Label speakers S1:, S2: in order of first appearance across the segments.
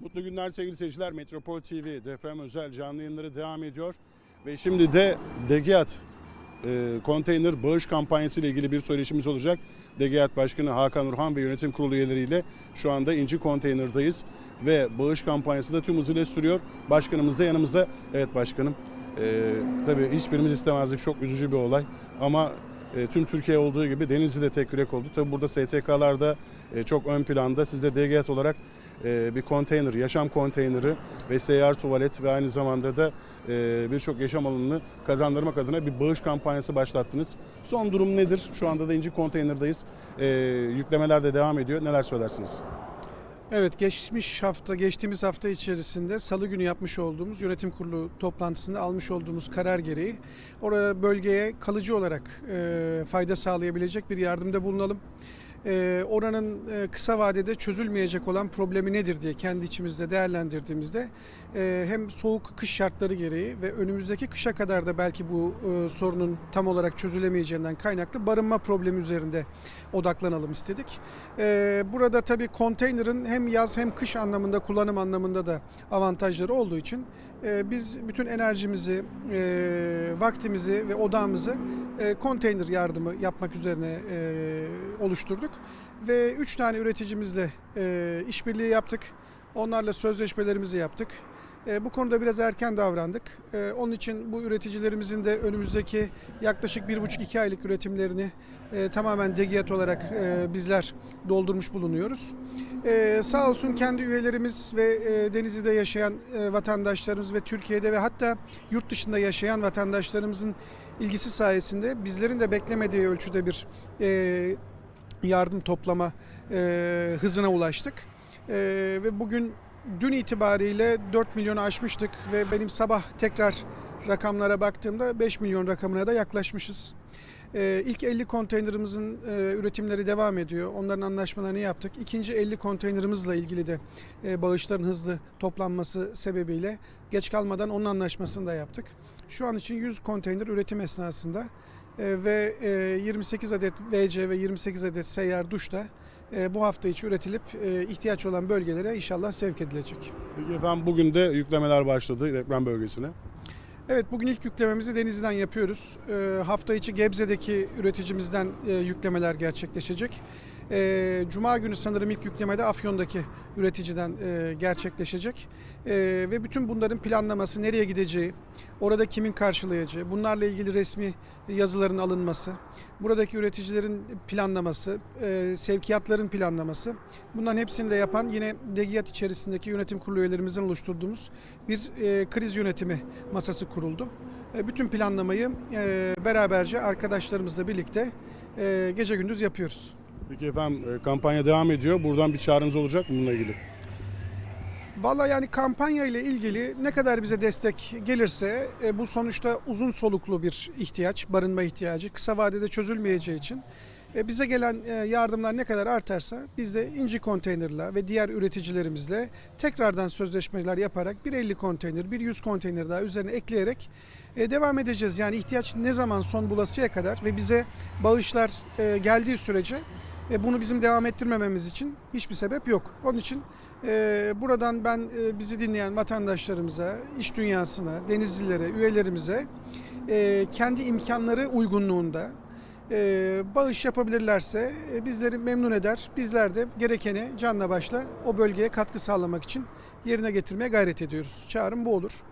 S1: Mutlu günler sevgili seyirciler. Metropol TV deprem özel canlı yayınları devam ediyor. Ve şimdi de Degiat e, konteyner bağış kampanyası ile ilgili bir söyleşimiz olacak. Degiat Başkanı Hakan Urhan ve yönetim kurulu üyeleriyle şu anda İnci Konteyner'dayız. Ve bağış kampanyası da tüm hızıyla sürüyor. Başkanımız da yanımızda. Evet başkanım. E, tabii hiçbirimiz istemezdik. Çok üzücü bir olay. Ama e, tüm Türkiye olduğu gibi Denizli de tek yürek oldu. Tabii burada STK'lar da e, çok ön planda. Siz de DGT olarak e, bir konteyner, yaşam konteyneri ve seyyar tuvalet ve aynı zamanda da e, birçok yaşam alanını kazandırmak adına bir bağış kampanyası başlattınız. Son durum nedir? Şu anda da İnci Konteyner'dayız. E, yüklemeler de devam ediyor. Neler söylersiniz?
S2: Evet geçmiş hafta geçtiğimiz hafta içerisinde salı günü yapmış olduğumuz yönetim kurulu toplantısında almış olduğumuz karar gereği oraya bölgeye kalıcı olarak e, fayda sağlayabilecek bir yardımda bulunalım. E, oranın e, kısa vadede çözülmeyecek olan problemi nedir diye kendi içimizde değerlendirdiğimizde e, hem soğuk kış şartları gereği ve önümüzdeki kışa kadar da belki bu e, sorunun tam olarak çözülemeyeceğinden kaynaklı barınma problemi üzerinde odaklanalım istedik. Ee, burada tabii konteynerin hem yaz hem kış anlamında kullanım anlamında da avantajları olduğu için biz bütün enerjimizi, e, vaktimizi ve odağımızı e, konteyner yardımı yapmak üzerine e, oluşturduk. Ve üç tane üreticimizle işbirliği yaptık. Onlarla sözleşmelerimizi yaptık. E, bu konuda biraz erken davrandık. E, onun için bu üreticilerimizin de önümüzdeki yaklaşık bir buçuk iki aylık üretimlerini e, tamamen degiyat olarak e, bizler doldurmuş bulunuyoruz. E, sağ olsun kendi üyelerimiz ve e, Denizli'de yaşayan e, vatandaşlarımız ve Türkiye'de ve hatta yurt dışında yaşayan vatandaşlarımızın ilgisi sayesinde bizlerin de beklemediği ölçüde bir yardım toplama hızına ulaştık. Ve bugün dün itibariyle 4 milyonu aşmıştık ve benim sabah tekrar rakamlara baktığımda 5 milyon rakamına da yaklaşmışız. Ee, ilk 50 konteynerimizin e, üretimleri devam ediyor. Onların anlaşmalarını yaptık. İkinci 50 konteynerimizle ilgili de e, bağışların hızlı toplanması sebebiyle geç kalmadan onun anlaşmasını da yaptık. Şu an için 100 konteyner üretim esnasında e, ve e, 28 adet VC ve 28 adet seyyar duş da bu hafta içi üretilip e, ihtiyaç olan bölgelere inşallah sevk edilecek.
S1: Peki efendim bugün de yüklemeler başladı deprem bölgesine.
S2: Evet bugün ilk yüklememizi Denizli'den yapıyoruz. E, hafta içi Gebze'deki üreticimizden e, yüklemeler gerçekleşecek. E, Cuma günü sanırım ilk yüklemede Afyon'daki üreticiden e, gerçekleşecek. E, ve bütün bunların planlaması, nereye gideceği, orada kimin karşılayacağı, bunlarla ilgili resmi yazıların alınması, buradaki üreticilerin planlaması, e, sevkiyatların planlaması, bunların hepsini de yapan yine DEGİAT içerisindeki yönetim kurulu üyelerimizin oluşturduğumuz bir e, kriz yönetimi masası kuruldu. E, bütün planlamayı e, beraberce arkadaşlarımızla birlikte e, gece gündüz yapıyoruz.
S1: Peki efendim e, kampanya devam ediyor. Buradan bir çağrınız olacak mı bununla ilgili?
S2: Valla yani kampanya ile ilgili ne kadar bize destek gelirse e, bu sonuçta uzun soluklu bir ihtiyaç, barınma ihtiyacı. Kısa vadede çözülmeyeceği için e, bize gelen yardımlar ne kadar artarsa biz de inci konteynerla ve diğer üreticilerimizle tekrardan sözleşmeler yaparak bir 50 konteyner, bir 100 konteyner daha üzerine ekleyerek devam edeceğiz. Yani ihtiyaç ne zaman son bulasıya kadar ve bize bağışlar geldiği sürece e, bunu bizim devam ettirmememiz için hiçbir sebep yok. Onun için e, buradan ben e, bizi dinleyen vatandaşlarımıza, iş dünyasına, denizlilere, üyelerimize e, kendi imkanları uygunluğunda e, bağış yapabilirlerse e, bizleri memnun eder. Bizler de gerekeni canla başla o bölgeye katkı sağlamak için yerine getirmeye gayret ediyoruz. Çağrım bu olur.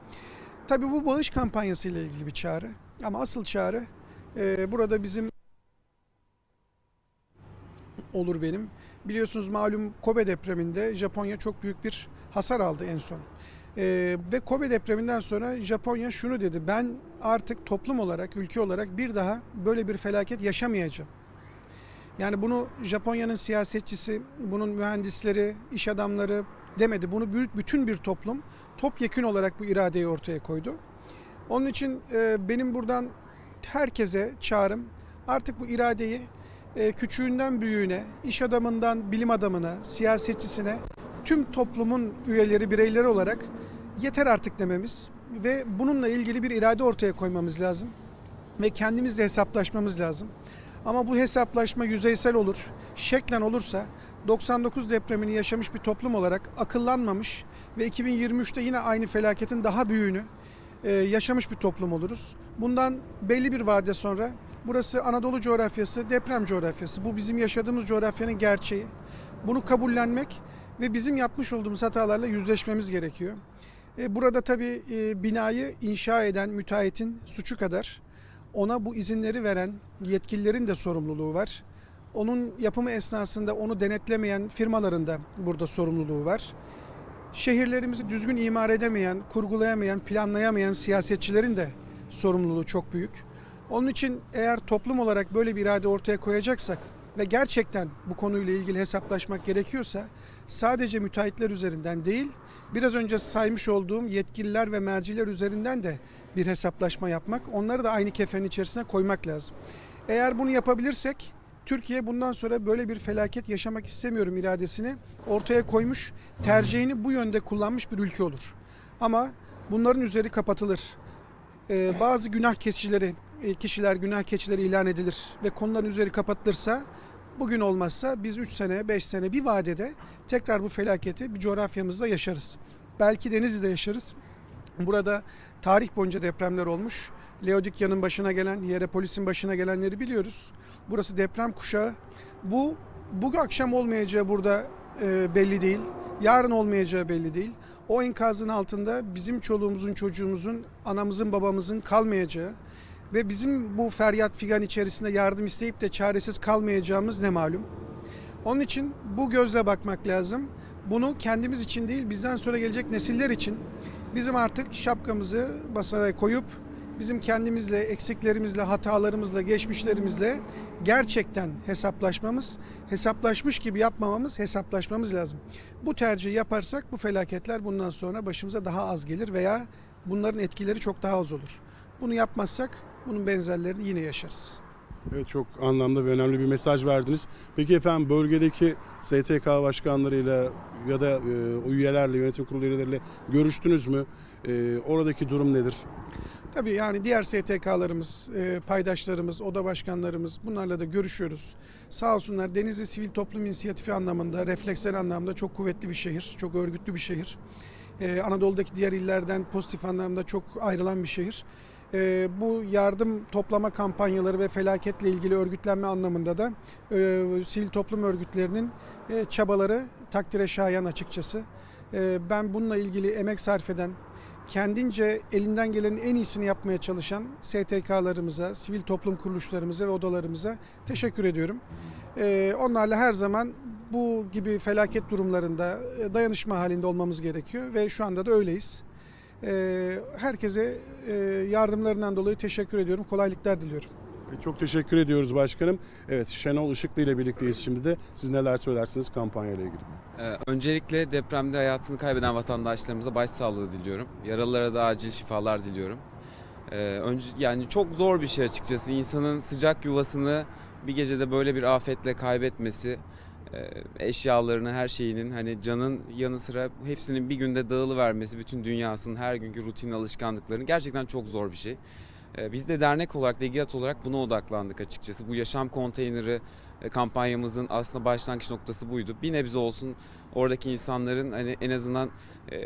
S2: Tabii bu bağış kampanyası ile ilgili bir çağrı. Ama asıl çağrı e, burada bizim olur benim. Biliyorsunuz malum Kobe depreminde Japonya çok büyük bir hasar aldı en son. Ee, ve Kobe depreminden sonra Japonya şunu dedi. Ben artık toplum olarak, ülke olarak bir daha böyle bir felaket yaşamayacağım. Yani bunu Japonya'nın siyasetçisi, bunun mühendisleri, iş adamları demedi. Bunu bütün bir toplum topyekün olarak bu iradeyi ortaya koydu. Onun için e, benim buradan herkese çağrım artık bu iradeyi e, küçüğünden büyüğüne, iş adamından bilim adamına, siyasetçisine tüm toplumun üyeleri, bireyleri olarak yeter artık dememiz ve bununla ilgili bir irade ortaya koymamız lazım ve kendimizle hesaplaşmamız lazım. Ama bu hesaplaşma yüzeysel olur, şeklen olursa 99 depremini yaşamış bir toplum olarak akıllanmamış ve 2023'te yine aynı felaketin daha büyüğünü e, yaşamış bir toplum oluruz. Bundan belli bir vade sonra burası Anadolu coğrafyası, deprem coğrafyası. Bu bizim yaşadığımız coğrafyanın gerçeği. Bunu kabullenmek ve bizim yapmış olduğumuz hatalarla yüzleşmemiz gerekiyor. E, Burada tabii e, binayı inşa eden müteahhitin suçu kadar ona bu izinleri veren yetkililerin de sorumluluğu var. Onun yapımı esnasında onu denetlemeyen firmaların da burada sorumluluğu var. Şehirlerimizi düzgün imar edemeyen, kurgulayamayan, planlayamayan siyasetçilerin de sorumluluğu çok büyük. Onun için eğer toplum olarak böyle bir irade ortaya koyacaksak ve gerçekten bu konuyla ilgili hesaplaşmak gerekiyorsa sadece müteahhitler üzerinden değil, biraz önce saymış olduğum yetkililer ve merciler üzerinden de bir hesaplaşma yapmak, onları da aynı kefenin içerisine koymak lazım. Eğer bunu yapabilirsek Türkiye bundan sonra böyle bir felaket yaşamak istemiyorum iradesini ortaya koymuş, tercihini bu yönde kullanmış bir ülke olur. Ama bunların üzeri kapatılır. Ee, bazı günah keçileri, e, kişiler günah keçileri ilan edilir ve konuların üzeri kapatılırsa bugün olmazsa biz 3 sene, 5 sene bir vadede tekrar bu felaketi bir coğrafyamızda yaşarız. Belki Denizli'de yaşarız. Burada tarih boyunca depremler olmuş. Leodikya'nın başına gelen, Hierapolis'in başına gelenleri biliyoruz. Burası deprem kuşağı. Bu bu akşam olmayacağı burada e, belli değil. Yarın olmayacağı belli değil. O enkazın altında bizim çoluğumuzun, çocuğumuzun, anamızın, babamızın kalmayacağı ve bizim bu feryat figan içerisinde yardım isteyip de çaresiz kalmayacağımız ne malum. Onun için bu gözle bakmak lazım. Bunu kendimiz için değil, bizden sonra gelecek nesiller için bizim artık şapkamızı masaya koyup bizim kendimizle, eksiklerimizle, hatalarımızla, geçmişlerimizle gerçekten hesaplaşmamız, hesaplaşmış gibi yapmamamız, hesaplaşmamız lazım. Bu tercihi yaparsak bu felaketler bundan sonra başımıza daha az gelir veya bunların etkileri çok daha az olur. Bunu yapmazsak bunun benzerlerini yine yaşarız.
S1: Evet çok anlamlı ve önemli bir mesaj verdiniz. Peki efendim bölgedeki STK başkanlarıyla ya da e, üyelerle, yönetim kurulu üyeleriyle görüştünüz mü? E, oradaki durum nedir?
S2: Tabii yani diğer STK'larımız, e, paydaşlarımız, oda başkanlarımız bunlarla da görüşüyoruz. Sağ olsunlar Denizli Sivil Toplum İnisiyatifi anlamında, refleksler anlamında çok kuvvetli bir şehir, çok örgütlü bir şehir. E, Anadolu'daki diğer illerden pozitif anlamda çok ayrılan bir şehir. E, bu yardım toplama kampanyaları ve felaketle ilgili örgütlenme anlamında da e, sivil toplum örgütlerinin e, çabaları takdire şayan açıkçası. E, ben bununla ilgili emek sarf eden, kendince elinden gelenin en iyisini yapmaya çalışan STK'larımıza, sivil toplum kuruluşlarımıza ve odalarımıza teşekkür ediyorum. Ee, onlarla her zaman bu gibi felaket durumlarında e, dayanışma halinde olmamız gerekiyor ve şu anda da öyleyiz. Ee, herkese e, yardımlarından dolayı teşekkür ediyorum, kolaylıklar diliyorum.
S1: E, Çok teşekkür ediyoruz başkanım. Evet Şenol Işıklı ile birlikteyiz şimdi de. Siz neler söylersiniz kampanyayla ilgili?
S3: Ee, Öncelikle depremde hayatını kaybeden vatandaşlarımıza başsağlığı diliyorum. Yaralılara da acil şifalar diliyorum. Ee, önce yani çok zor bir şey açıkçası. İnsanın sıcak yuvasını bir gecede böyle bir afetle kaybetmesi, eşyalarını, her şeyinin hani canın yanı sıra hepsinin bir günde dağılıvermesi, bütün dünyasının her günkü rutin alışkanlıklarının gerçekten çok zor bir şey. Ee, Biz de dernek olarak, Degiyat olarak buna odaklandık açıkçası. Bu yaşam konteyneri kampanyamızın aslında başlangıç noktası buydu. Bir nebze olsun oradaki insanların hani en azından e,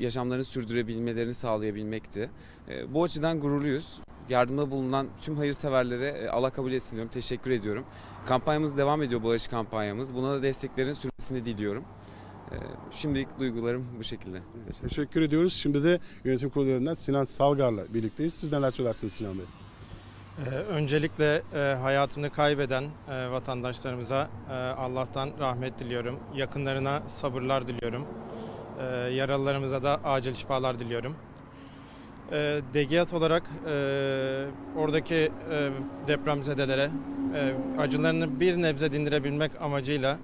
S3: yaşamlarını sürdürebilmelerini sağlayabilmekti. E, Bu açıdan gururluyuz. Yardımda bulunan tüm hayırseverlere e, Allah kabul etsin diyorum. Teşekkür ediyorum. Kampanyamız devam ediyor bağış kampanyamız. Buna da desteklerin sürmesini diliyorum. E, Şimdilik duygularım bu şekilde.
S1: Teşekkür ediyoruz. Şimdi de yönetim kurulu Sinan Salgar'la birlikteyiz. Siz neler söylersiniz Sinan Bey?
S4: Ee, Öncelikle e, hayatını kaybeden e, vatandaşlarımıza e, Allah'tan rahmet diliyorum. Yakınlarına sabırlar diliyorum. Yaralılarımıza da acil şifalar diliyorum. Degiyat olarak oradaki depremzedelere acılarını bir nebze dindirebilmek amacıyla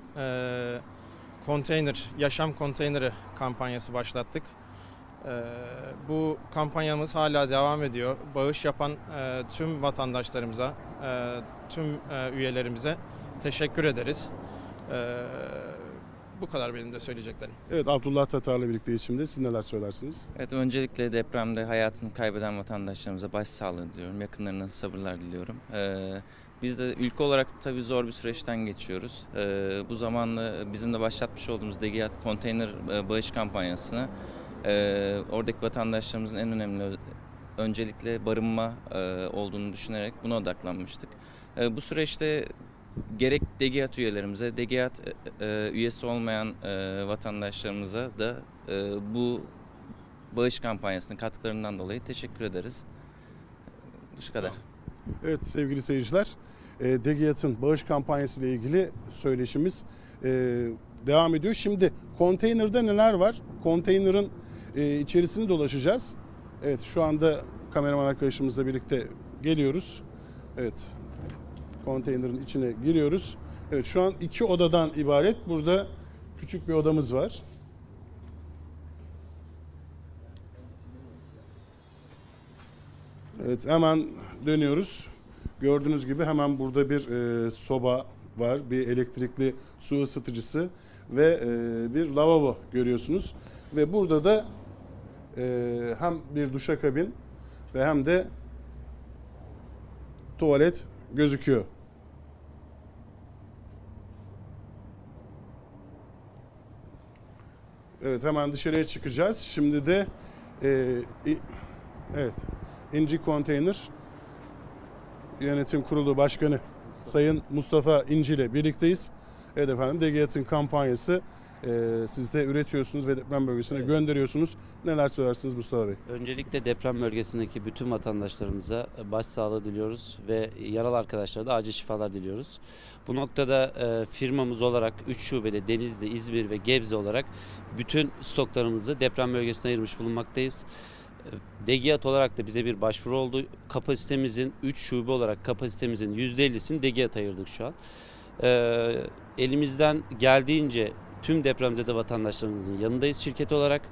S4: konteyner, yaşam konteyneri kampanyası başlattık. Ee, Bu kampanyamız hala devam ediyor. Bağış yapan e, tüm vatandaşlarımıza, e, tüm e, üyelerimize teşekkür ederiz. Ee, Bu kadar benim de söyleyeceklerim.
S1: Evet Abdullah Tatar'la birlikteyiz şimdi. Siz neler söylersiniz?
S5: Evet öncelikle depremde hayatını kaybeden vatandaşlarımıza başsağlığı diliyorum. Yakınlarına sabırlar diliyorum. Ee, biz de ülke olarak tabii zor bir süreçten geçiyoruz. Ee, bu zamanla bizim de başlatmış olduğumuz Degiyat konteyner bağış kampanyasını e, oradaki vatandaşlarımızın en önemli öncelikle barınma e, olduğunu düşünerek buna odaklanmıştık. E, bu süreçte gerek DGİAD üyelerimize, DGİAD e, e, üyesi olmayan e, vatandaşlarımıza da e, bu bağış kampanyasının katkılarından dolayı teşekkür ederiz. Bu kadar.
S1: Evet sevgili seyirciler, e, Degiyat'ın bağış kampanyası ile ilgili söyleşimiz e, devam ediyor. Şimdi konteynerde neler var? Konteynerin e, içerisini dolaşacağız. Evet şu anda kameraman arkadaşımızla birlikte geliyoruz. Evet konteynerin içine giriyoruz. Evet şu an iki odadan ibaret. Burada küçük bir odamız var. Evet hemen dönüyoruz. Gördüğünüz gibi hemen burada bir e, soba var, bir elektrikli su ısıtıcısı ve e, bir lavabo görüyorsunuz. Ve burada da e, hem bir duşakabin ve hem de tuvalet gözüküyor. Evet hemen dışarıya çıkacağız. Şimdi de e, evet İnci Konteyner Yönetim Kurulu Başkanı Sayın Mustafa İnci ile birlikteyiz. Evet efendim DGYAT'ın kampanyası e, siz de üretiyorsunuz ve deprem bölgesine
S6: Evet.
S1: gönderiyorsunuz. Neler söylersiniz Mustafa Bey?
S6: Öncelikle deprem bölgesindeki bütün vatandaşlarımıza başsağlığı diliyoruz ve yaralı arkadaşlara da acil şifalar diliyoruz. Bu noktada e, firmamız olarak 3 şubede Denizli, İzmir ve Gebze olarak bütün stoklarımızı deprem bölgesine ayırmış bulunmaktayız. E, Degiyat olarak da bize bir başvuru oldu. Kapasitemizin 3 şube olarak kapasitemizin %50'sini Degiyat ayırdık şu an. E, elimizden geldiğince tüm depremzede vatandaşlarımızın yanındayız şirket olarak.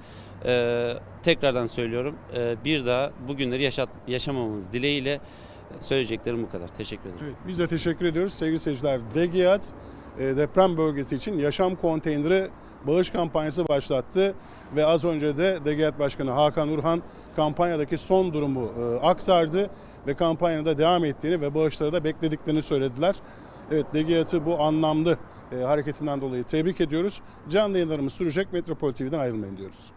S6: Ee, tekrardan söylüyorum. Ee, bir daha bugünleri yaşat, yaşamamamız dileğiyle söyleyeceklerim bu kadar. Teşekkür ederim.
S1: Evet, biz de teşekkür ediyoruz sevgili seyirciler. DGİAD e, deprem bölgesi için yaşam konteyneri bağış kampanyası başlattı ve az önce de DGİAD Başkanı Hakan Urhan kampanyadaki son durumu e, aktardı ve kampanyada devam ettiğini ve bağışları da beklediklerini söylediler. Evet DGİAD'ı bu anlamlı e, hareketinden dolayı tebrik ediyoruz. Canlı yayınlarımız sürecek. Metropol TV'den ayrılmayın diyoruz.